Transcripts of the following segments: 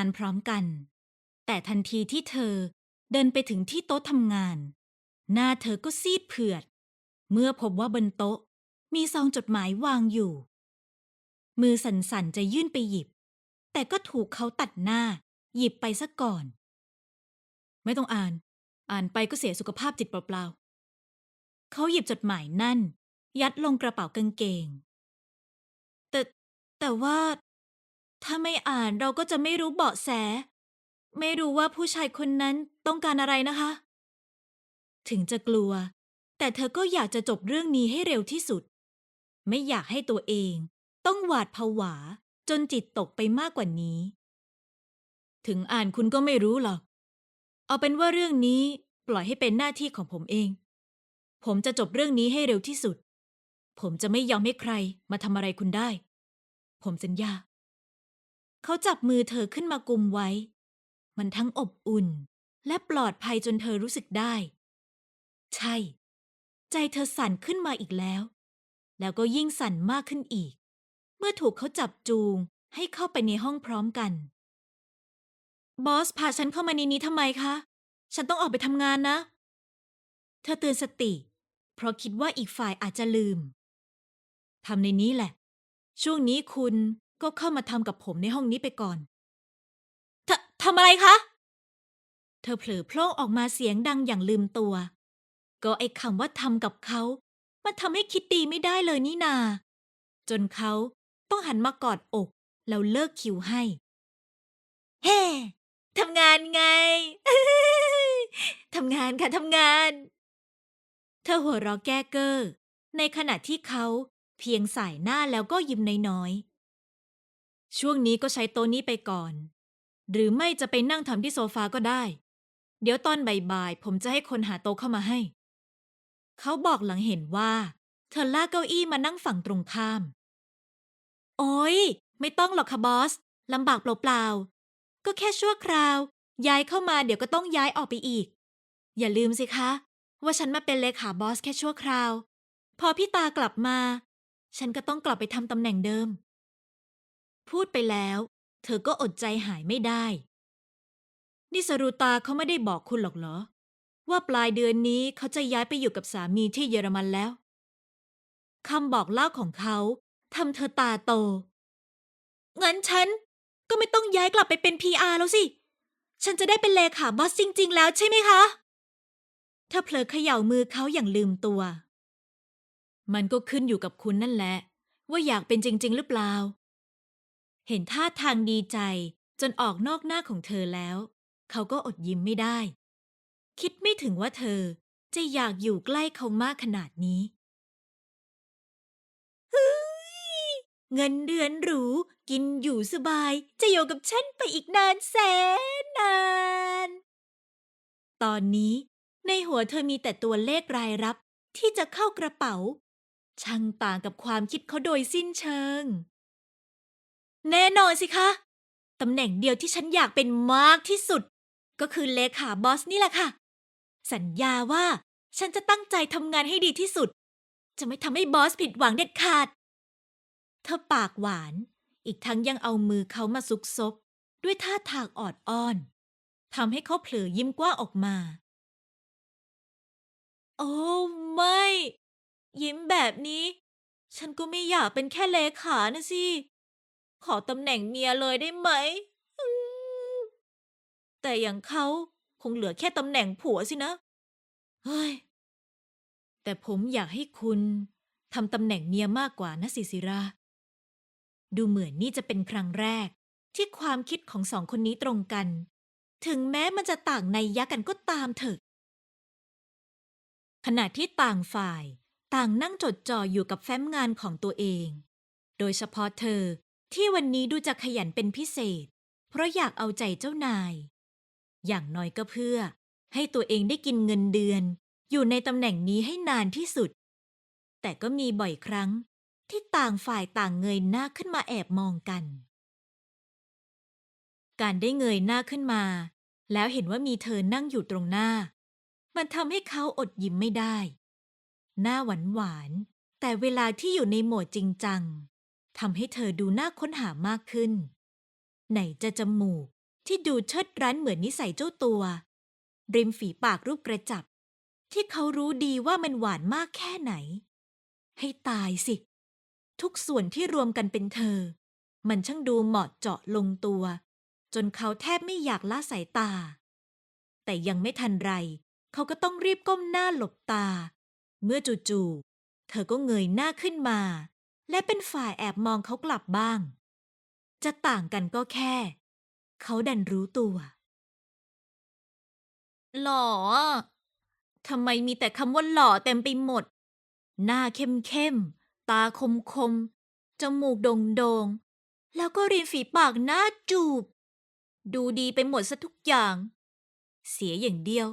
านพร้อมกัน แต่ทันทีที่เธอเดินไปถึงที่โต๊ะทำงาน หน้าเธอก็ซีดเผือด เมื่อพบว่าบนโต๊ะมีซองจดหมายวางอยู่ มือสั่นๆจะยื่นไปหยิบ แต่ก็ถูกเขาตัดหน้า หยิบไปซะก่อน ไม่ต้องอ่าน อ่านไปก็เสียสุขภาพจิตเปล่าๆเขาหยิบจดหมายนั่น ยัดลงกระเป๋ากางเกง แต่แต่ว่า ถ้าไม่อ่านเราก็จะไม่รู้เบาะแส ไม่รู้ว่าผู้ชายคนนั้นต้องการอะไรนะคะ ถึงจะกลัว แต่เธอก็อยากจะจบเรื่องนี้ให้เร็วที่สุด ไม่อยากให้ตัวเอง ต้องหวาดผวา จนจิตตกไปมากกว่านี้ ถึงอ่านคุณก็ไม่รู้หรอก เอาเป็นว่าเรื่องนี้ปล่อยให้เป็นหน้าที่ของผมเอง ผมจะจบเรื่องนี้ให้เร็วที่สุด ผมจะไม่ยอมให้ใครมาทำอะไรคุณได้ ผมสัญญา เขาจับมือเธอขึ้นมากุมไว้ มันทั้งอบอุ่น และปลอดภัยจนเธอรู้สึกได้ ใช่ ใจเธอสั่นขึ้นมาอีกแล้ว แล้วก็ยิ่งสั่นมากขึ้นอีก เมื่อถูกเขาจับจูงให้เข้าไปในห้องพร้อมกัน บอสพาฉันเข้ามาในนี้ทำไมคะ ฉันต้องออกไปทำงานนะ เธอเตือนสติ เพราะคิดว่าอีกฝ่ายอาจจะลืมทำในนี้แหละ ช่วงนี้คุณ ก็เข้ามาทำกับผมในห้องนี้ไปก่อนททำอะไรคะ เธอเผลอโพล่งออกมาเสียงดังอย่างลืมตัว ก็ไอ้คำว่าทำกับเขา มันทำให้คิดดีไม่ได้เลยนี่นา จนเขาต้องหันมากอดอก แล้วเลิกคิวให้ เฮ้ทำงานไง ทำงานค่ะทำงาน เธอหัวเราะแก้เก้อในขณะที่เขาเพียงสายหน้าแล้วก็ยิ้มน้อยๆ ช่วงนี้ก็ใช้โต๊ะนี้ไปก่อน หรือไม่จะไปนั่งทำที่โซฟาก็ได้ เดี๋ยวตอนบ่ายๆ ผมจะให้คนหาโต๊ะเข้ามาให้ เขาบอกหลังเห็นว่า เธอลากเก้าอี้มานั่งฝั่งตรงข้าม โอ้ยไม่ต้องหรอกค่ะบอสลำบากเปล่าๆ ก็แค่ชั่วคราว ย้ายเข้ามาเดี๋ยวก็ต้องย้ายออกไปอีก อย่าลืมสิคะ ว่าฉันมาเป็นเลขาบอสแค่ชั่วคราว พอพี่ตากลับมา ฉันก็ต้องกลับไปทำตำแหน่งเดิม พูดไปแล้ว เธอก็อดใจหายไม่ได้ นิสรูตาเขาไม่ได้บอกคุณหรอกเหรอ ว่าปลายเดือนนี้เขาจะย้ายไปอยู่กับสามีที่เยอรมันแล้วคำบอกเล่าของเขาทำเธอตาโต งั้นฉันก็ไม่ต้องย้ายกลับไปเป็น PR แล้วสิ ฉันจะได้เป็นเลขาบอสจริง ๆ แล้วใช่ไหมคะเธอเผลอเขย่ามือเขาอย่างลืมตัว มันก็ขึ้นอยู่กับคุณนั่นแหละ ว่าอยากเป็นจริง ๆ หรือเปล่า เห็นท่าทางดีใจจนออกนอกหน้าของเธอแล้ว เขาก็อดยิ้มไม่ได้ คิดไม่ถึงว่าเธอจะอยากอยู่ใกล้เขามากขนาดนี้เฮ้ยเงินเดือนหรู กินอยู่สบาย จะอยู่กับฉันไปอีกนานแสนนาน ตอนนี้ในหัวเธอมีแต่ตัวเลขรายรับที่จะเข้ากระเป๋า ช่างต่างกับความคิดเขาโดยสิ้นเชิง แน่นอนสิคะ ตำแหน่งเดียวที่ฉันอยากเป็นมากที่สุด ก็คือเลขาบอสนี่แหละค่ะ สัญญาว่าฉันจะตั้งใจทำงานให้ดีที่สุด จะไม่ทำให้บอสผิดหวังเด็ดขาด เธอปากหวาน อีกทั้งยังเอามือเขามาซุกซบ ด้วยท่าทางออดอ้อนทำให้เขาเผลอยิ้มกว้างออกมา โอ้ไม่ ยิ้มแบบนี้ ฉันก็ไม่อยากเป็นแค่เลขานะสิ ขอตำแหน่งเมียเลยได้ไหม แต่อย่างเขาคงเหลือแค่ตำแหน่งผัวสินะ เฮ้ย แต่ผมอยากให้คุณทำตำแหน่งเมียมากกว่านะสิสิรา ดูเหมือนนี่จะเป็นครั้งแรก ที่ความคิดของสองคนนี้ตรงกัน ถึงแม้มันจะต่างในยยะกันก็ตามเถอะ ขณะที่ต่างฝ่ายต่างนั่งจดจ่ออยู่กับแฟ้มงานของตัวเอง โดยเฉพาะเธอ ที่วันนี้ดูจะขยันเป็นพิเศษ เพราะอยากเอาใจเจ้านาย อย่างน้อยก็เพื่อ ให้ตัวเองได้กินเงินเดือน อยู่ในตำแหน่งนี้ให้นานที่สุด แต่ก็มีบ่อยครั้งที่ต่างฝ่ายต่างเงยหน้าขึ้นมาแอบมองกัน การได้เงยหน้าขึ้นมา แล้วเห็นว่ามีเธอนั่งอยู่ตรงหน้า มันทำให้เขาอดยิ้มไม่ได้ หน้าหวานหวานแต่เวลาที่อยู่ในโหมดจริงจัง ทำให้เธอดูน่าค้นหามากขึ้น ไหนจะจมูกที่ดูเชิดรั้นเหมือนนิสัยเจ้าตัว ริมฝีปากรูปกระจับ ที่เขารู้ดีว่ามันหวานมากแค่ไหน ให้ตายสิ ทุกส่วนที่รวมกันเป็นเธอ มันช่างดูเหมาะเจาะลงตัว จนเขาแทบไม่อยากละสายตา แต่ยังไม่ทันไร เขาก็ต้องรีบก้มหน้าหลบตา เมื่อจู่ๆเธอก็เงยหน้าขึ้นมา และเป็นฝ่ายแอบมองเขากลับบ้าง จะต่างกันก็แค่ เขาดันรู้ตัว หล่อทำไมมีแต่คำว่าหล่อเต็มไปหมด หน้าเข้มเข้ม ตาคมคม จมูกโด่งโดงๆแล้วก็ริมฝีปากหน้าจูบ ดูดีไปหมดซะทุกอย่าง เสียอย่างเดียว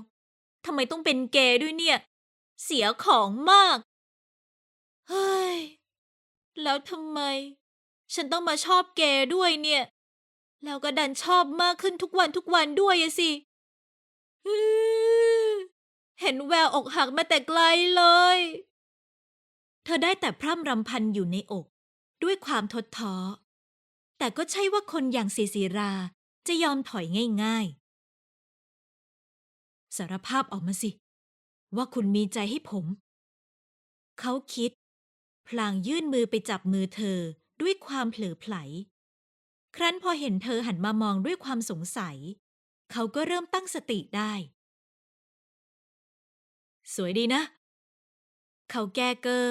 ทำไมต้องเป็นเกย์ด้วยเนี่ย เสียของมาก เฮ้ย แล้วทำไม ฉันต้องมาชอบเกด้วยเนี่ย แล้วก็ดันชอบมากขึ้นทุกวันทุกวันด้วยอะสิ เห็นแววอกหักมาแต่ไกลเลย เธอได้แต่พร่ำรำพันอยู่ในอก ด้วยความทดท้อ แต่ก็ใช่ว่าคนอย่างสีสีราจะยอมถอยง่าย ๆ สารภาพออกมาสิ ว่าคุณมีใจให้ผม เขาคิด พลางยื่นมือไปจับมือเธอด้วยความเผลอไผล ครั้นพอเห็นเธอหันมามองด้วยความสงสัย เขาก็เริ่มตั้งสติได้ สวยดีนะ เขาแก้เกอ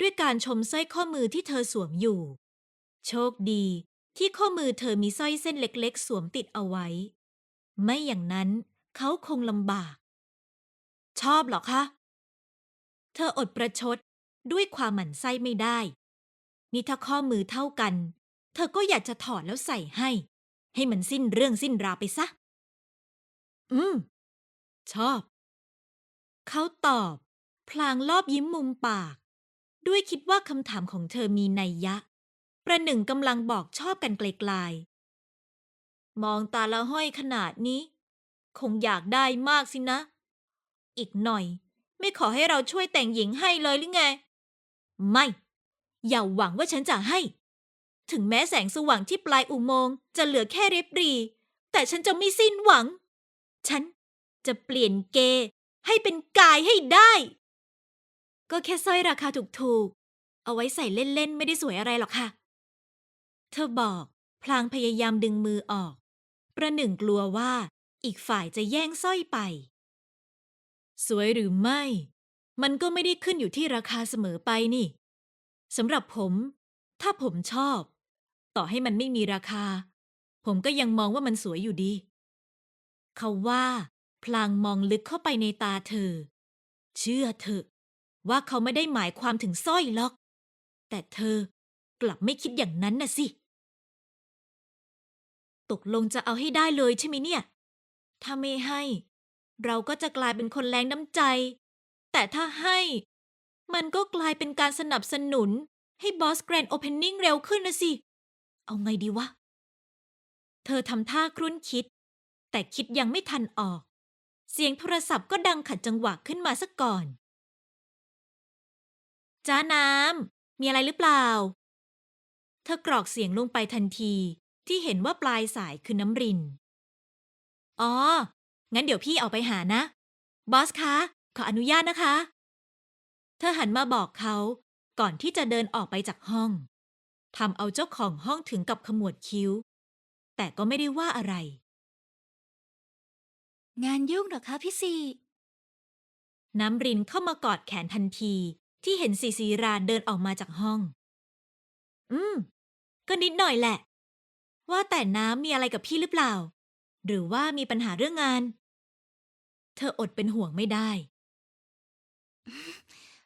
ด้วยการชมสร้อยข้อมือที่เธอสวมอยู่ โชคดีที่ข้อมือเธอมีสร้อยเส้นเล็กๆ สวมติดเอาไว้ ไม่อย่างนั้นเขาคงลำบาก ชอบหรอคะ เธออดประชด ด้วยความหมั่นไส้ไม่ได้ นี่ถ้าข้อมือเท่ากัน เธอก็อยากจะถอดแล้วใส่ให้ ให้มันสิ้นเรื่องสิ้นราวไปซะ อืม ชอบ เขาตอบ พลางรอบยิ้มมุมปาก ด้วยคิดว่าคำถามของเธอมีนัยยะ ประหนึ่งกำลังบอกชอบกันไกลๆ มองตาละห้อยขนาดนี้ คงอยากได้มากสินะ อีกหน่อย ไม่ขอให้เราช่วยแต่งหญิงให้เลยหรือไง ไม่ อย่าหวังว่าฉันจะให้ ถึงแม้แสงสว่างที่ปลายอุโมงค์จะเหลือแค่เรบรี แต่ฉันจะไม่สิ้นหวัง ฉันจะเปลี่ยนเกย์ให้เป็นกายให้ได้ ก็แค่สร้อยราคาถูกๆ เอาไว้ใส่เล่นๆ ไม่ได้สวยอะไรหรอกค่ะ เธอบอก พลางพยายามดึงมือออก ประหนึ่งกลัวว่าอีกฝ่ายจะแย่งสร้อยไป สวยหรือไม่ มันก็ไม่ได้ขึ้นอยู่ที่ราคาเสมอไปนี่สำหรับผม ถ้าผมชอบ ต่อให้มันไม่มีราคา ผมก็ยังมองว่ามันสวยอยู่ดี เขาว่าพลางมองลึกเข้าไปในตาเธอ เชื่อเถอะว่าเขาไม่ได้หมายความถึงสร้อยหรอก แต่เธอกลับไม่คิดอย่างนั้นนะสิ ตกลงจะเอาให้ได้เลยใช่ไหมเนี่ย ถ้าไม่ให้ เราก็จะกลายเป็นคนแรงน้ำใจ แต่ถ้าให้ มันก็กลายเป็นการสนับสนุน ให้บอสแกรนด์โอเพนนิ่งเร็วขึ้นนะสิ เอาไงดีวะ เธอทำท่าครุ่นคิด แต่คิดยังไม่ทันออก เสียงโทรศัพท์ก็ดังขัดจังหวะขึ้นมาซะก่อน จ้าน้ำ มีอะไรหรือเปล่า เธอกรอกเสียงลงไปทันทีที่เห็นว่าปลายสายคือน้ำริน อ๋อ งั้นเดี๋ยวพี่ออกไปหานะ บอสคะ ขออนุญาตนะคะ เธอหันมาบอกเขาก่อนที่จะเดินออกไปจากห้องทำเอาเจ้าของห้องถึงกับขมวดคิ้ว แต่ก็ไม่ได้ว่าอะไร งานยุ่งเหรอคะพี่ซีน้ำรินเข้ามากอดแขนทันทีที่เห็นซีซีราเดินออกมาจากห้อง อืม ก็นิดหน่อยแหละ ว่าแต่น้ำมีอะไรกับพี่หรือเปล่า หรือว่ามีปัญหาเรื่องงาน เธออดเป็นห่วงไม่ได้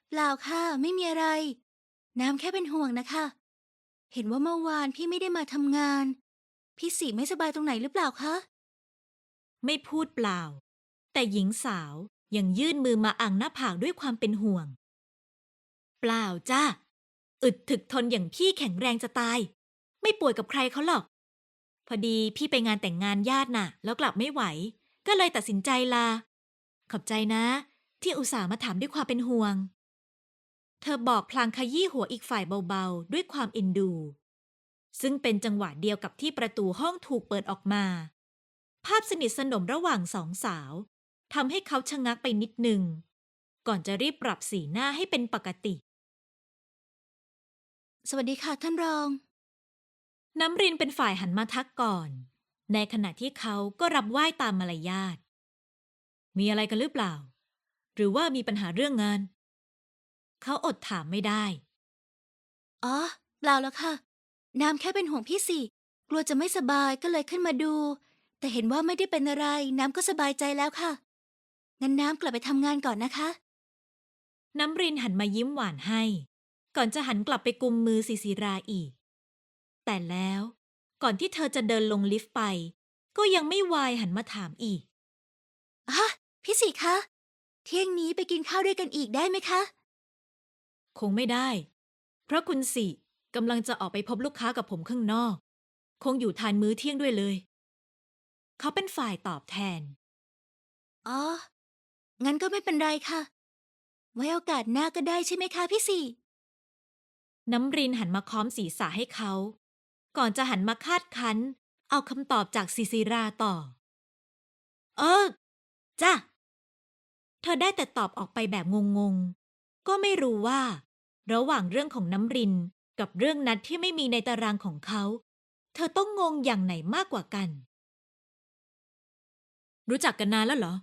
เปล่าค่ะ ไม่มีอะไร น้ำแค่เป็นห่วงนะคะ เห็นว่าเมื่อวานพี่ไม่ได้มาทำงาน พี่สีไม่สบายตรงไหนหรือเปล่าคะ ไม่พูดเปล่า แต่หญิงสาวยังยื่นมือมาอังหน้าผากด้วยความเป็นห่วง เปล่าจ้าอึดถึกทนอย่างพี่แข็งแรงจะตาย ไม่ป่วยกับใครเขาหรอก พอดีพี่ไปงานแต่งงานญาติน่ะ แล้วกลับไม่ไหว ก็เลยตัดสินใจลา ขอบใจนะ ที่อุตส่าห์มาถามด้วยความเป็นห่วง เธอบอกพลางขยี้หัวอีกฝ่ายเบาๆ ด้วยความเอ็นดู ซึ่งเป็นจังหวะเดียวกับที่ประตูห้องถูกเปิดออกมา ภาพสนิทสนมระหว่างสองสาวทำให้เขาชะงักไปนิดหนึ่ง ก่อนจะรีบปรับสีหน้าให้เป็นปกติ สวัสดีค่ะท่านรอง น้ำรินเป็นฝ่ายหันมาทักก่อน ในขณะที่เขาก็รับไหว้ตามมารยาทมีอะไรกันหรือเปล่า หรือว่ามีปัญหาเรื่องงาน เขาอดถามไม่ได้ อ๋อเปล่าแล้วค่ะ น้ำแค่เป็นห่วงพี่สิกลัวจะไม่สบายก็เลยขึ้นมาดู แต่เห็นว่าไม่ได้เป็นอะไร น้ำก็สบายใจแล้วค่ะ งั้นน้ำกลับไปทำงานก่อนนะคะ น้ำรินหันมายิ้มหวานให้ ก่อนจะหันกลับไปกุมมือศิศิราอีก แต่แล้วก่อนที่เธอจะเดินลงลิฟต์ไป ก็ยังไม่วายหันมาถามอีกอะพี่สิคะ เที่ยงนี้ไปกินข้าวด้วยกันอีกได้ไหมคะ คงไม่ได้ เพราะคุณสิกำลังจะออกไปพบลูกค้ากับผมข้างนอก คงอยู่ทานมื้อเที่ยงด้วยเลย เขาเป็นฝ่ายตอบแทน อ๋อ งั้นก็ไม่เป็นไรค่ะ ไว้โอกาสหน้าก็ได้ใช่ไหมคะพี่สี่ น้ำรินหันมาค้อมศีรษะให้เขา ก่อนจะหันมาคาดคั้น เอาคำตอบจากซิซิราต่อ เออ จ้ะเธอได้แต่ตอบออกไปแบบงงๆ ก็ไม่รู้ว่า ระหว่างเรื่องของน้ำรินกับเรื่องนัดที่ไม่มีในตารางของเขา เธอต้องงงอย่างไหนมากกว่ากัน รู้จักกันนานแล้วเหรอ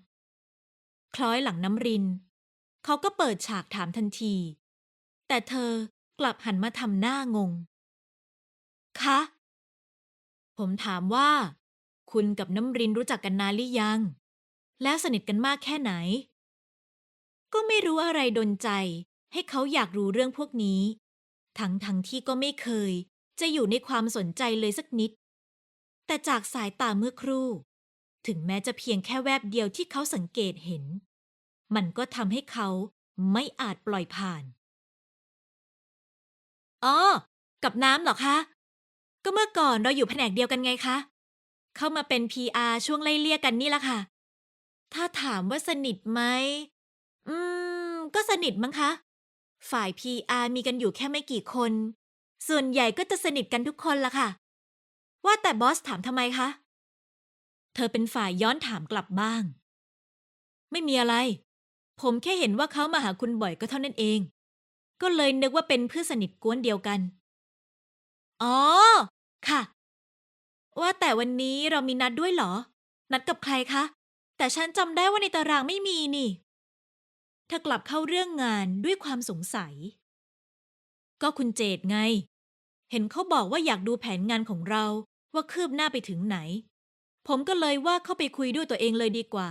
คล้อยหลังน้ำริน เขาก็เปิดฉากถามทันที แต่เธอกลับหันมาทำหน้างง คะ ผมถามว่า คุณกับน้ำรินรู้จักกันนานหรือยัง แล้วสนิทกันมากแค่ไหน ก็ไม่รู้อะไรดนใจ ให้เขาอยากรู้เรื่องพวกนี้ ทั้งทั้งที่ก็ไม่เคย จะอยู่ในความสนใจเลยสักนิด แต่จากสายตาเมื่อครู่ ถึงแม้จะเพียงแค่แวบเดียวที่เขาสังเกตเห็น มันก็ทำให้เขาไม่อาจปล่อยผ่าน อ๋อ กับน้ำเหรอคะ ก็เมื่อก่อนเราอยู่แผนกเดียวกันไงคะ เข้ามาเป็น PR ช่วงไล่เลี่ยกันนี่ละค่ะ ถ้าถามว่าสนิทไหม อืม ก็สนิทมั้งคะ ฝ่าย PR มีกันอยู่แค่ไม่กี่คน ส่วนใหญ่ก็จะสนิทกันทุกคนละค่ะ ว่าแต่บอสถามทำไมคะ เธอเป็นฝ่ายย้อนถามกลับบ้าง ไม่มีอะไร ผมแค่เห็นว่าเขามาหาคุณบ่อยก็เท่านั้นเอง ก็เลยนึกว่าเป็นเพื่อนสนิทกวนเดียวกัน อ๋อ ค่ะ ว่าแต่วันนี้เรามีนัดด้วยเหรอ นัดกับใครคะ แต่ฉันจำได้ว่าในตารางไม่มีนี่ เธอกลับเข้าเรื่องงานด้วยความสงสัย ก็คุณเจดไง เห็นเขาบอกว่าอยากดูแผนงานของเราว่าคืบหน้าไปถึงไหน ผมก็เลยว่าเข้าไปคุยด้วยตัวเองเลยดีกว่า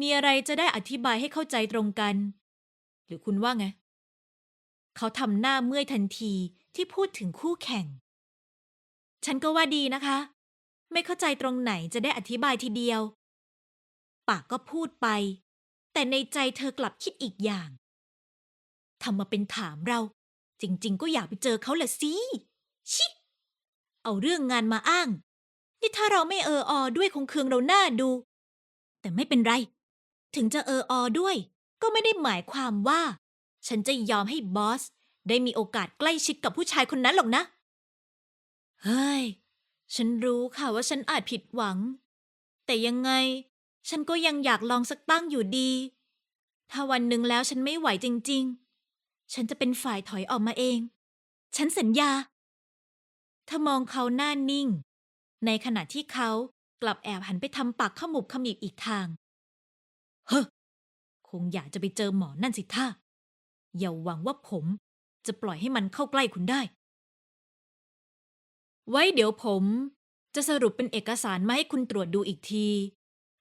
มีอะไรจะได้อธิบายให้เข้าใจตรงกัน หรือคุณว่าไง เขาทำหน้าเมื่อยทันทีที่พูดถึงคู่แข่ง ฉันก็ว่าดีนะคะ ไม่เข้าใจตรงไหนจะได้อธิบายทีเดียว ปากก็พูดไป แต่ในใจเธอกลับคิดอีกอย่างทำมาเป็นถามเรา จริง ๆ ก็อยากไปเจอเขาแหละสิชิ เอาเรื่องงานมาอ้าง นี่ถ้าเราไม่เอออด้วยคงเคืองเราหน้าดู แต่ไม่เป็นไร ถึงจะเอออด้วย ก็ไม่ได้หมายความว่า ฉันจะยอมให้บอส ได้มีโอกาสใกล้ชิดกับผู้ชายคนนั้นหรอกนะ เฮ้ย ฉันรู้ค่ะว่าฉันอาจผิดหวัง แต่ยังไง ฉันก็ยังอยากลองสักตั้งอยู่ดี ถ้าวันหนึ่งแล้วฉันไม่ไหวจริง ๆ ฉันจะเป็นฝ่ายถอยออกมาเอง ฉันสัญญา ถ้ามองเขาหน้านิ่ง ในขณะที่เขากลับแอบหันไปทำปากขมุบขมิบอีกทาง เฮ้อ คงอยากจะไปเจอหมอนั่นสิท่าอย่าหวังว่าผมจะปล่อยให้มันเข้าใกล้คุณได้ ไว้เดี๋ยวผมจะสรุปเป็นเอกสารมาให้คุณตรวจดูอีกที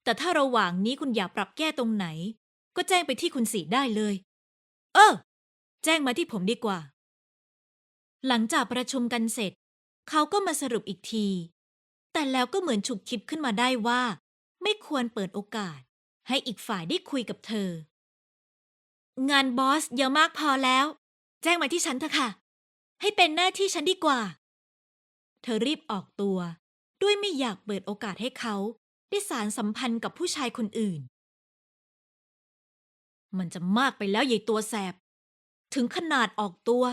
แต่ถ้าระหว่างนี้คุณอยากปรับแก้ตรงไหน ก็แจ้งไปที่คุณสีได้เลย เออ แจ้งมาที่ผมดีกว่า หลังจากประชุมกันเสร็จ เขาก็มาสรุปอีกที แต่แล้วก็เหมือนฉุกคิดขึ้นมาได้ว่า ไม่ควรเปิดโอกาส ให้อีกฝ่ายได้คุยกับเธอ งานบอสเยอะมากพอแล้ว แจ้งมาที่ฉันเถอะค่ะ ให้เป็นหน้าที่ฉันดีกว่า เธอรีบออกตัว ด้วยไม่อยากเปิดโอกาสให้เขา ได้สารสัมพันธ์กับผู้ชายคนอื่น มันจะมากไปแล้วยายตัวแสบ ถึงขนาดออกตัว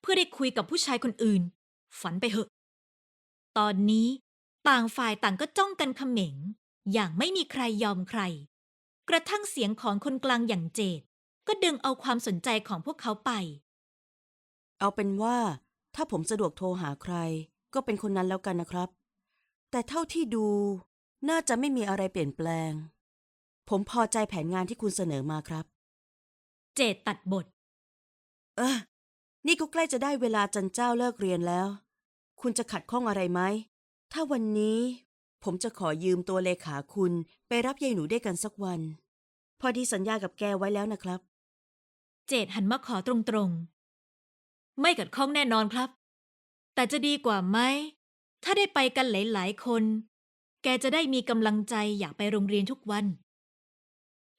เพื่อได้คุยกับผู้ชายคนอื่น ฝันไปเหอะ ตอนนี้ต่างฝ่ายต่างก็จ้องกันเขม็ง อย่างไม่มีใครยอมใคร กระทั่งเสียงของคนกลางอย่างเจดก็ดึงเอาความสนใจของพวกเขาไป เอาเป็นว่าถ้าผมสะดวกโทรหาใคร ก็เป็นคนนั้นแล้วกันนะครับ แต่เท่าที่ดู น่าจะไม่มีอะไรเปลี่ยนแปลง ผมพอใจแผนงานที่คุณเสนอมาครับ เจดตัดบท เออ นี่ก็ใกล้จะได้เวลาจันเจ้าเลิกเรียนแล้ว คุณจะขัดข้องอะไรไหม ถ้าวันนี้ ผมจะขอยืมตัวเลขาคุณไปรับยายหนูได้วยกันสักวัน พอดีสัญญากับแกไว้แล้วนะครับ เจดหันมาขอตรงๆ ไม่กัดข้องแน่นอนครับ แต่จะดีกว่าไหม ถ้าได้ไปกันหลายๆคน แกจะได้มีกำลังใจอยากไปโรงเรียนทุกวัน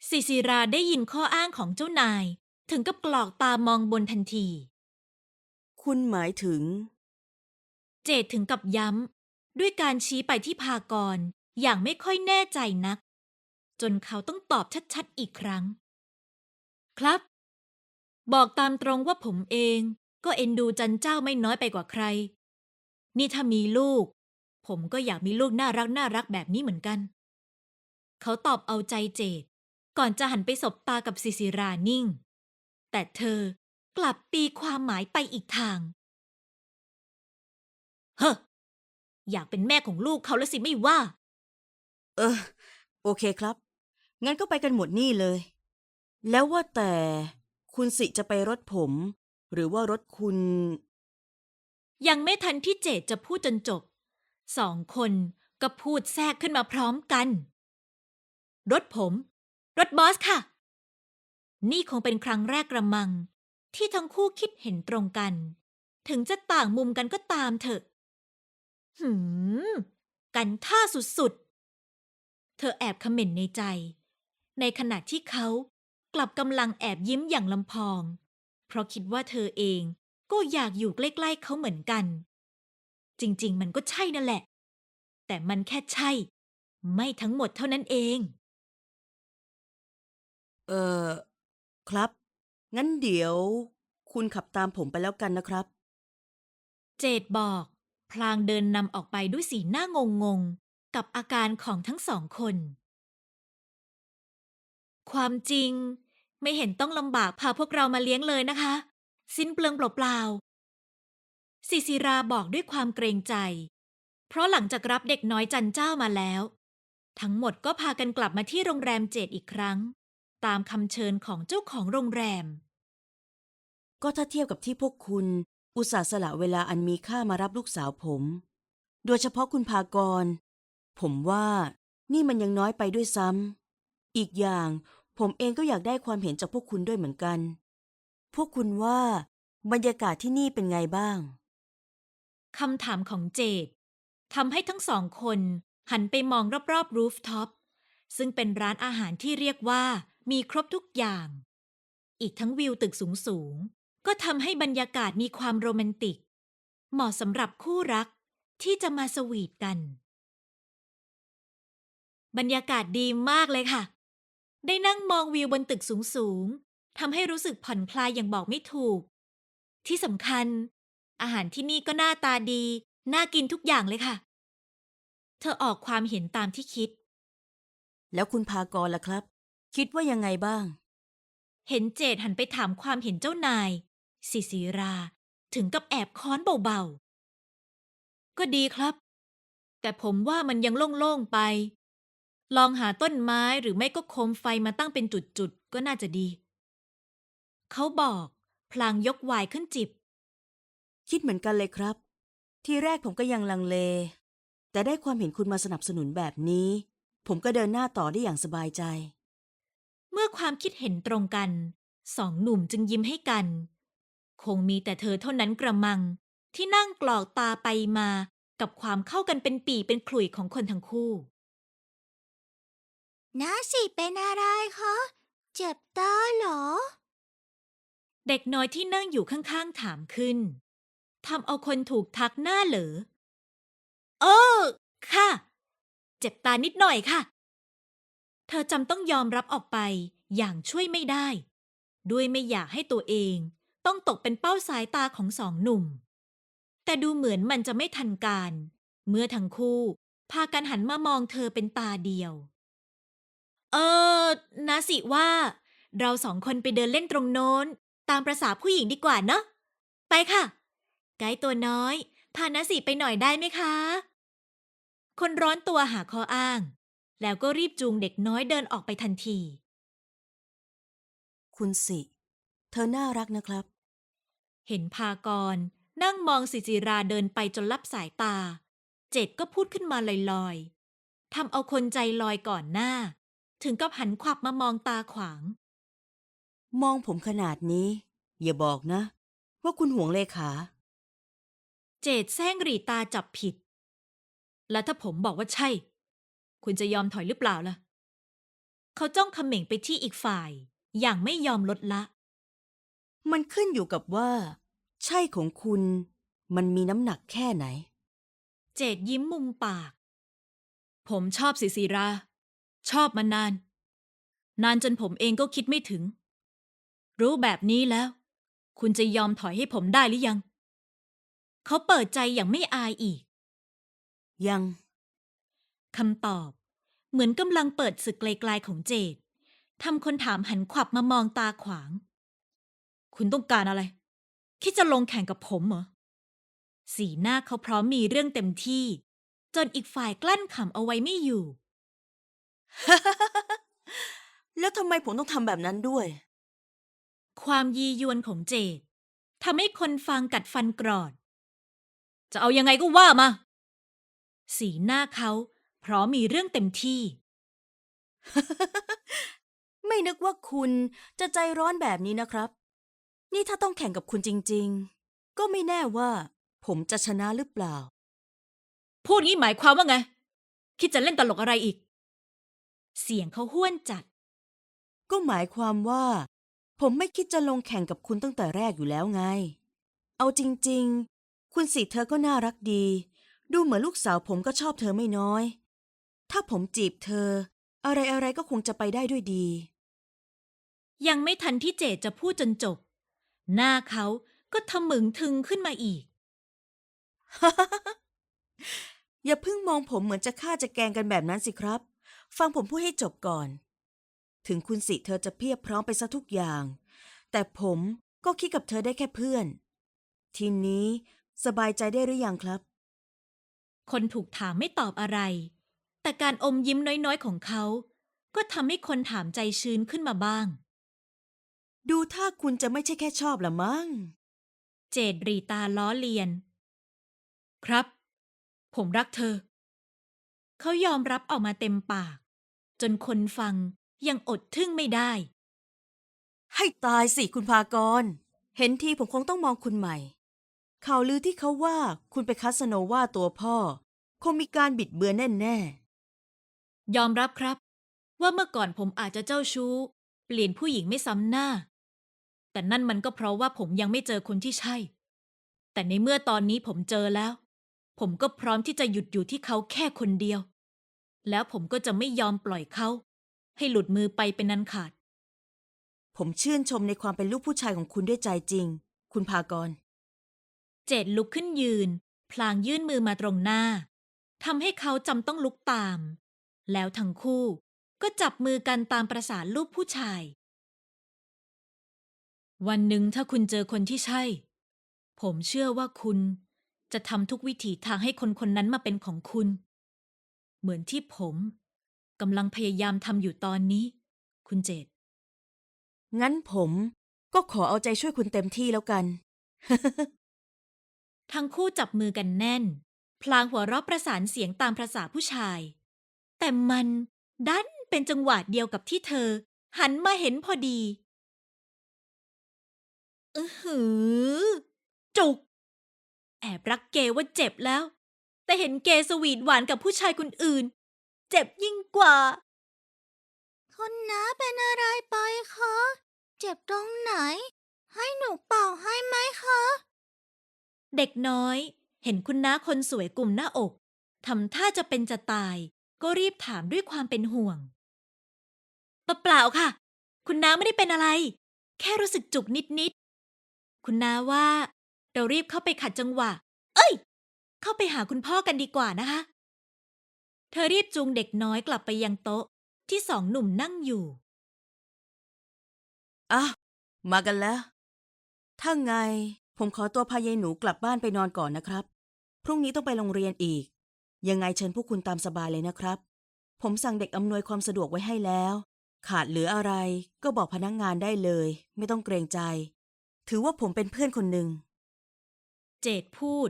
สิสิราได้ยินข้ออ้างของเจ้านาย ถึงกับกรอกตามองบนทันที คุณหมายถึง เจดถึงกับย้ำ ด้วยการชี้ไปที่พากรอย่างไม่ค่อยแน่ใจนัก จนเขาต้องตอบชัดๆอีกครั้ง ครับ บอกตามตรงว่าผมเอง ก็เอ็นดูจันเจ้าไม่น้อยไปกว่าใคร นี่ถ้ามีลูก ผมก็อยากมีลูกน่ารักน่ารักแบบนี้เหมือนกัน เขาตอบเอาใจเจดก่อนจะหันไปสบตากับสิสิรานิ่ง แต่เธอกลับตีความหมายไปอีกทาง เฮ้ออยากเป็นแม่ของลูกเขาแล้วสิไม่ว่า เออ โอเคครับ งั้นก็ไปกันหมดนี่เลย แล้วว่าแต่คุณสิจะไปรถผม หรือว่ารถคุณ ยังไม่ทันที่เจดจะพูดจนจบ สองคนก็พูดแทรกขึ้นมาพร้อมกัน รถผม รถบอสค่ะ นี่คงเป็นครั้งแรกกระมัง ที่ทั้งคู่คิดเห็นตรงกัน ถึงจะต่างมุมกันก็ตามเถอะ หืม กันท่าสุดๆ เธอแอบคอมเมนต์ในใจ ในขณะที่เขากลับกำลังแอบยิ้มอย่างลำพอง เพราะคิดว่าเธอเองก็อยากอยู่ใกล้ ๆเขาเหมือนกัน จริง ๆ มันก็ใช่นั่นแหละ แต่มันแค่ใช่ ไม่ทั้งหมดเท่านั้นเอง เออครับ งั้นเดี๋ยว คุณขับตามผมไปแล้วกันนะครับ เจดบอก พลางเดินนำออกไปด้วยสีหน้างงงๆ กับอาการของทั้งสองคน ความจริง ไม่เห็นต้องลำบากพาพวกเรามาเลี้ยงเลยนะคะ สิ้นเปลืองเปล่าๆ สิสิราบอกด้วยความเกรงใจ เพราะหลังจากรับเด็กน้อยจันเจ้ามาแล้ว ทั้งหมดก็พากันกลับมาที่โรงแรมเจดอีกครั้ง ตามคำเชิญของเจ้าของโรงแรม ก็ถ้าเทียบกับที่พวกคุณ อุตส่าห์สละเวลาอันมีค่ามารับลูกสาวผม โดยเฉพาะคุณพากร ผมว่านี่มันยังน้อยไปด้วยซ้ำอีกอย่างผมเองก็อยากได้ความเห็นจากพวกคุณด้วยเหมือนกัน พวกคุณว่าบรรยากาศที่นี่เป็นไงบ้าง คำถามของเจดทำให้ทั้งสองคนหันไปมองรอบๆรูฟท็อปซึ่งเป็นร้านอาหารที่เรียกว่ามีครบทุกอย่าง อีกทั้งวิวตึกสูงๆ ก็ทำให้บรรยากาศมีความโรแมนติก เหมาะสำหรับคู่รักที่จะมาสวีทกัน บรรยากาศดีมากเลยค่ะ ได้นั่งมองวิวบนตึกสูงๆทำให้รู้สึกผ่อนคลายอย่างบอกไม่ถูก ที่สำคัญ อาหารที่นี่ก็หน้าตาดี น่ากินทุกอย่างเลยค่ะ เธอออกความเห็นตามที่คิด แล้วคุณพากรล่ะครับ คิดว่ายังไงบ้าง เห็นเจดหันไปถามความเห็นเจ้านายสิสิราถึงกับแอบค้อนเบาๆ ก็ดีครับ แต่ผมว่ามันยังโล่งๆไป ลองหาต้นไม้หรือไม่ก็โคมไฟมาตั้งเป็นจุดๆ ก็น่าจะดี เขาบอก พลางยกไวายขึ้นจิบ คิดเหมือนกันเลยครับ ทีแรกผมก็ยังลังเล แต่ได้ความเห็นคุณมาสนับสนุนแบบนี้ ผมก็เดินหน้าต่อได้อย่างสบายใจ เมื่อความคิดเห็นตรงกัน สองหนุ่มจึงยิ้มให้กัน คงมีแต่เธอเท่านั้นกระมัง ที่นั่งกรอกตาไปมากับความเข้ากันเป็นปีเป็นขลุ่ยของคนทั้งคู่ น้าสิเป็นอะไรคะ เจ็บตาเหรอ เด็กน้อยที่นั่งอยู่ข้างๆถามขึ้น ทำเอาคนถูกทักหน้าเหลอ เออ ค่ะ เจ็บตานิดหน่อยค่ะ เธอจำต้องยอมรับออกไปอย่างช่วยไม่ได้ ด้วยไม่อยากให้ตัวเองต้องตกเป็นเป้าสายตาของสองหนุ่ม แต่ดูเหมือนมันจะไม่ทันการ เมื่อทั้งคู่พากันหันมามองเธอเป็นตาเดียว เออนะสิว่า เราสองคนไปเดินเล่นตรงโน้น ตามประษาผู้หญิงดีกว่าเนอะไปค่ะ ไกด์ตัวน้อย พานาสิไปหน่อยได้ไหมคะ คนร้อนตัวหาข้ออ้าง แล้วก็รีบจูงเด็กน้อยเดินออกไปทันที คุณสิ เธอน่ารักนะครับ เห็นพากร นั่งมองสิจิราเดินไปจนลับสายตา เจดก็พูดขึ้นมาลอยๆทำเอาคนใจลอยก่อนหน้า ถึงกับหันขวับมามองตาขวาง มองผมขนาดนี้ อย่าบอกนะ ว่าคุณห่วงเลขา เจดแซงหรีตาจับผิด แล้วถ้าผมบอกว่าใช่ คุณจะยอมถอยหรือเปล่าล่ะ เขาจ้องเขม่งไปที่อีกฝ่าย อย่างไม่ยอมลดละ มันขึ้นอยู่กับว่า ใช่ของคุณ มันมีน้ำหนักแค่ไหน เจดยิ้มมุมปาก ผมชอบสิสิรา ชอบมานาน นานจนผมเองก็คิดไม่ถึง รู้แบบนี้แล้ว คุณจะยอมถอยให้ผมได้หรือยัง เขาเปิดใจอย่างไม่อายอีก ยังคำตอบ เหมือนกำลังเปิดศึกไกลๆของเจดทำคนถามหันขวับมามองตาขวาง คุณต้องการอะไร คิดจะลงแข่งกับผมเหรอ สีหน้าเขาพร้อมมีเรื่องเต็มที่ จนอีกฝ่ายกลั้นขำเอาไว้ไม่อยู่ แล้วทำไมผมต้องทำแบบนั้นด้วย ความยียวนของเจดทำให้คนฟังกัดฟันกรอด จะเอายังไงก็ว่ามา สีหน้าเขาพร้อมมีเรื่องเต็มที่ ไม่นึกว่าคุณจะใจร้อนแบบนี้นะครับ นี่ถ้าต้องแข่งกับคุณจริง ๆ ก็ไม่แน่ว่า ผมจะชนะหรือเปล่า พูดงี้หมายความว่าไง คิดจะเล่นตลกอะไรอีก เสียงเขาห้วนจัด ก็หมายความว่า ผมไม่คิดจะลงแข่งกับคุณตั้งแต่แรกอยู่แล้วไง เอาจริงๆ คุณสิเธอก็น่ารักดี ดูเหมือนลูกสาวผมก็ชอบเธอไม่น้อย ถ้าผมจีบเธอ อะไรๆก็คงจะไปได้ด้วยดี ยังไม่ทันที่เจดจะพูดจนจบ หน้าเขาก็ทะมึงทึงขึ้นมาอีก อย่าเพิ่งมองผมเหมือนจะฆ่าจะแกล้งกันแบบนั้นสิครับ ฟังผมพูดให้จบก่อน ถึงคุณสิเธอจะเพียบพร้อมไปซะทุกอย่าง แต่ผมก็คิดกับเธอได้แค่เพื่อน ทีนี้ สบายใจได้หรือยังครับ คนถูกถามไม่ตอบอะไร แต่การอมยิ้มน้อยๆของเขา ก็ทำให้คนถามใจชื้นขึ้นมาบ้าง ดูถ้าคุณจะไม่ใช่แค่ชอบละมั้ง เจดรีตาล้อเลียน ครับ ผมรักเธอ เขายอมรับออกมาเต็มปาก จนคนฟังยังอดทึ่งไม่ได้ ให้ตายสิคุณพากร เห็นทีผมคงต้องมองคุณใหม่ ข่าวลือที่เขาว่าคุณไปคัสโนว่าตัวพ่อ คงมีการบิดเบือนแน่ยอมรับครับ ว่าเมื่อก่อนผมอาจจะเจ้าชู้ เปลี่ยนผู้หญิงไม่ซ้ำหน้า แต่นั่นมันก็เพราะว่าผมยังไม่เจอคนที่ใช่ แต่ในเมื่อตอนนี้ผมเจอแล้ว ผมก็พร้อมที่จะหยุดอยู่ที่เขาแค่คนเดียว แล้วผมก็จะไม่ยอมปล่อยเขา ให้หลุดมือไปเป็นนันขาด ๆ ผมชื่นชมในความเป็นลูกผู้ชายของคุณด้วยใจจริง คุณพากร เจดลุกขึ้นยืน พลางยื่นมือมาตรงหน้าทำให้เขาจำต้องลุกตาม แล้วทั้งคู่ก็จับมือกันตามประสาลูกผู้ชาย วันหนึ่งถ้าคุณเจอคนที่ใช่ ผมเชื่อว่าคุณจะทำทุกวิถีทางให้คนคนนั้นมาเป็นของคุณ เหมือนที่ผมกำลังพยายามทำอยู่ตอนนี้ คุณเจดงั้นผมก็ขอเอาใจช่วยคุณเต็มที่แล้วกัน ทั้งคู่จับมือกันแน่น พลางหัวเราะประสานเสียงตามภาษาผู้ชาย แต่มันดันเป็นจังหวะเดียวกับที่เธอ หันมาเห็นพอดีอือหือ จุก แอบรักเกว่าเจ็บแล้ว แต่เห็นเกสวีทหวานกับผู้ชายคนอื่น เจ็บยิ่งกว่าคุณน้าเป็นอะไรไปคะ เจ็บตรงไหน ให้หนูเป่าให้ไหมคะ เด็กน้อย เห็นคุณน้าคนสวยกลุ่มหน้าอกทำท่าจะเป็นจะตาย ก็รีบถามด้วยความเป็นห่วงเปล่าๆค่ะ คุณน้าไม่ได้เป็นอะไร แค่รู้สึกจุกนิดๆคุณน้าว่า เรารีบเข้าไปขัดจังหวะ เอ้ย เข้าไปหาคุณพ่อกันดีกว่านะคะ เธอรีบจูงเด็กน้อยกลับไปยังโต๊ะที่สองหนุ่มนั่งอยู่อะมากันแล้ว ถ้าไง ผมขอตัวพายายหนูกลับบ้านไปนอนก่อนนะครับ พรุ่งนี้ต้องไปโรงเรียนอีก ยังไงเชิญพวกคุณตามสบายเลยนะครับ ผมสั่งเด็กอำนวยความสะดวกไว้ให้แล้ว ขาดเหลืออะไรก็บอกพนักงงานได้เลย ไม่ต้องเกรงใจ ถือว่าผมเป็นเพื่อนคนหนึ่ง เจดพูด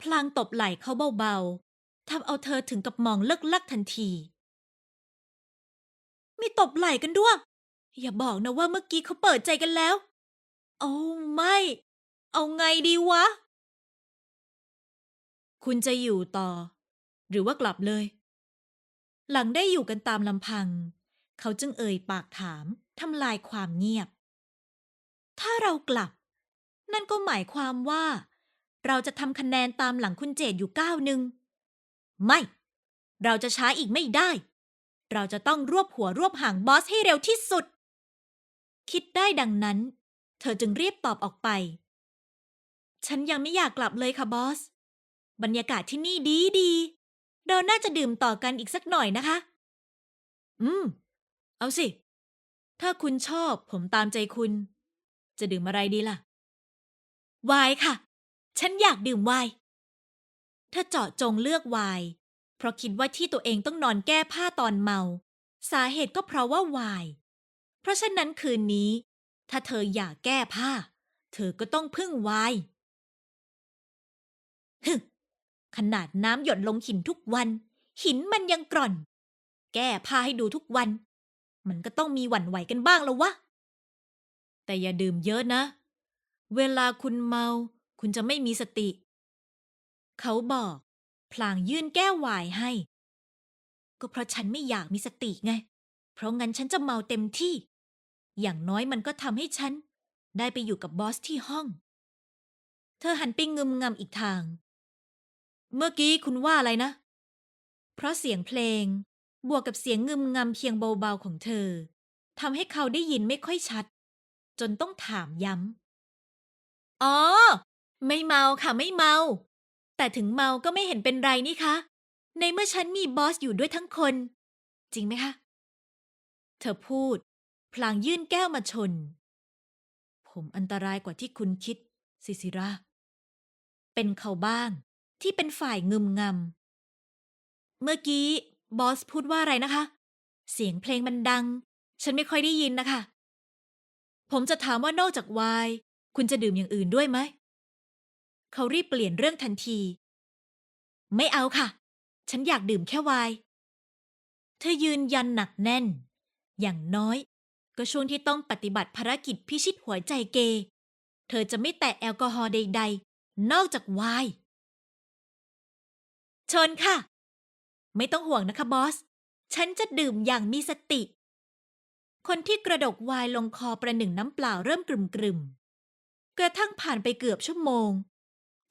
พลางตบไหล่เขาเบาๆ ทำเอาเธอถึงกับมองเลิกลักทันที มีตบไหล่กันด้วย อย่าบอกนะว่าเมื่อกี้เขาเปิดใจกันแล้ว โอ้ไม่ เอาไงดีวะ คุณจะอยู่ต่อ หรือว่ากลับเลย หลังได้อยู่กันตามลำพัง เขาจึงเอ่ยปากถามทำลายความเงียบ ถ้าเรากลับ นั่นก็หมายความว่า เราจะทำคะแนนตามหลังคุณเจดอยู่ก้าวหนึ่งไม่ เราจะช้าอีกไม่ได้ เราจะต้องรวบหัวรวบหางบอสให้เร็วที่สุด คิดได้ดังนั้น เธอจึงรีบตอบออกไป ฉันยังไม่อยากกลับเลยค่ะบอส บรรยากาศที่นี่ดีดี เราน่าจะดื่มต่อกันอีกสักหน่อยนะคะ อืม เอาสิ ถ้าคุณชอบผมตามใจคุณ จะดื่มอะไรดีล่ะไวน์ค่ะ ฉันอยากดื่มไวน์ถ้าเจาะจงเลือกไวน์เพราะคิดว่าที่ตัวเองต้องนอนแก้ผ้าตอนเมา สาเหตุก็เพราะว่าไวน์เพราะฉะนั้นคืนนี้ ถ้าเธออยากแก้ผ้า เธอก็ต้องพึ่งไวน์ ฮึขนาดน้ำหยดลงหินทุกวัน หินมันยังกร่อน แก้ผ้าให้ดูทุกวัน มันก็ต้องมีหวั่นไหวกันบ้างแล้ววะ แต่อย่าดื่มเยอะนะ เวลาคุณเมา คุณจะไม่มีสติ เขาบอก พลางยื่นแก้ววน์ให้ ก็เพราะฉันไม่อยากมีสติไง เพราะงั้นฉันจะเมาเต็มที่ อย่างน้อยมันก็ทำให้ฉัน ได้ไปอยู่กับบอสที่ห้อง เธอหันไปงึมงำอีกทาง เมื่อกี้คุณว่าอะไรนะ เพราะเสียงเพลง บวกกับเสียงงึมงำเพียงเบาๆของเธอทำให้เขาได้ยินไม่ค่อยชัด จนต้องถามย้ำ อ๋อ ไม่เมาค่ะไม่เมา แต่ถึงเมาก็ไม่เห็นเป็นไรนี่คะ ในเมื่อฉันมีบอสอยู่ด้วยทั้งคน จริงไหมคะ เธอพูด พลางยื่นแก้วมาชน ผมอันตรายกว่าที่คุณคิด ซิซิราเป็นเขาบ้าง ที่เป็นฝ่ายงึมงำ เมื่อกี้บอสพูดว่าอะไรนะคะ เสียงเพลงมันดัง ฉันไม่ค่อยได้ยินนะคะ ผมจะถามว่านอกจากไวน์คุณจะดื่มอย่างอื่นด้วยไหม เขารีบเปลี่ยนเรื่องทันที ไม่เอาค่ะ ฉันอยากดื่มแค่ไวน์ เธอยืนยันหนักแน่น อย่างน้อย ก็ช่วงที่ต้องปฏิบัติภารกิจพิชิตหัวใจเก เธอจะไม่แตะแอลกอฮอล์ใด ๆ นอกจากไวน์ ชนค่ะ ไม่ต้องห่วงนะคะบอส ฉันจะดื่มอย่างมีสติ คนที่กระดกไวน์ลงคอประหนึ่งน้ำเปล่าเริ่มกลุ่มกลุ่มกระทั่งผ่านไปเกือบชั่วโมง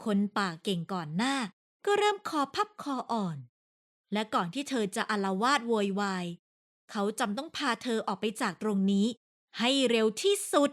คนป่าเก่งก่อนหน้า ก็เริ่มคอพับคออ่อน และก่อนที่เธอจะอาละวาดโวยวาย เขาจำต้องพาเธอออกไปจากตรงนี้ ให้เร็วที่สุด